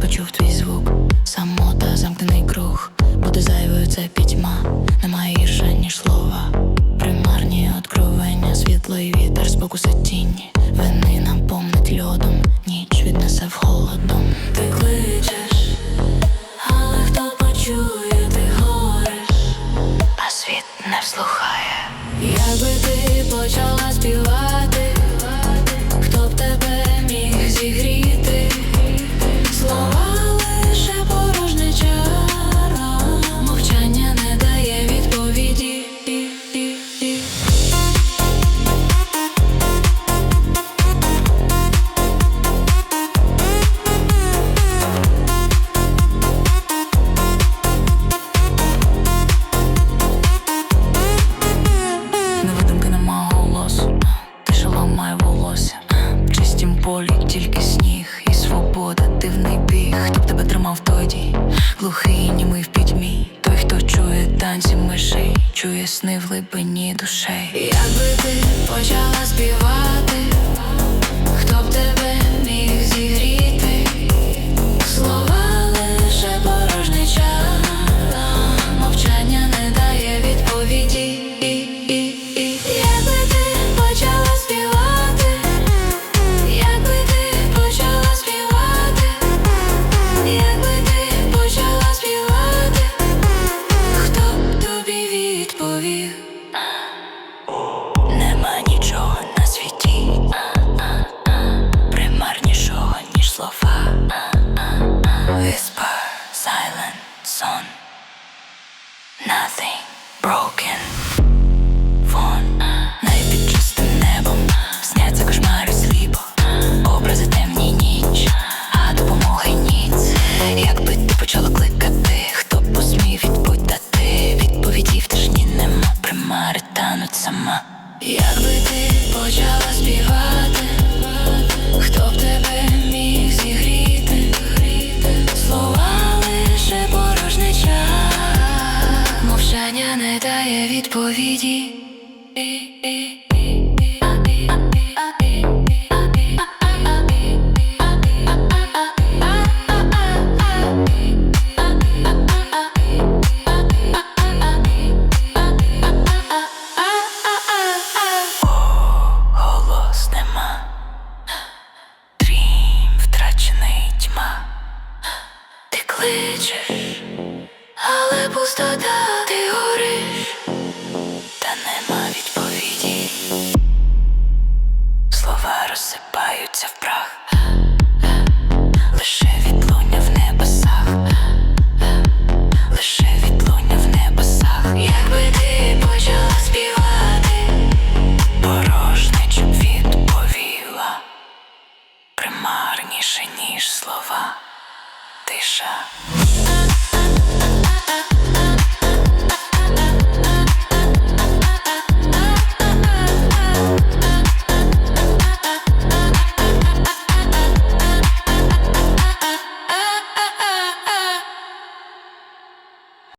почув твій звук, самота, замкнений круг, буде зайвою це пітьма, немає гірше, ніж слова. Примарні откровення, світло і вітер, спокуси тіні. Вини нам помнить льодом, ніч віднесе в холодом. Ти кличеш, але хто почує, ти гориш, а світ не вслухає. Танці мишей, чує сни в глибині душей. Якби ти почала співати, хто б тебе тануть сама. Якби ти почала співати, хто б тебе міг зігріти? Слова лише час, мовчання не дає відповіді. Голос нема, Дрім втрачений тьма. Ти кличеш, але пустота ти гориш, та нема відповіді. Слова розсипаються в прах, лише відлуння ніж слова, тиша.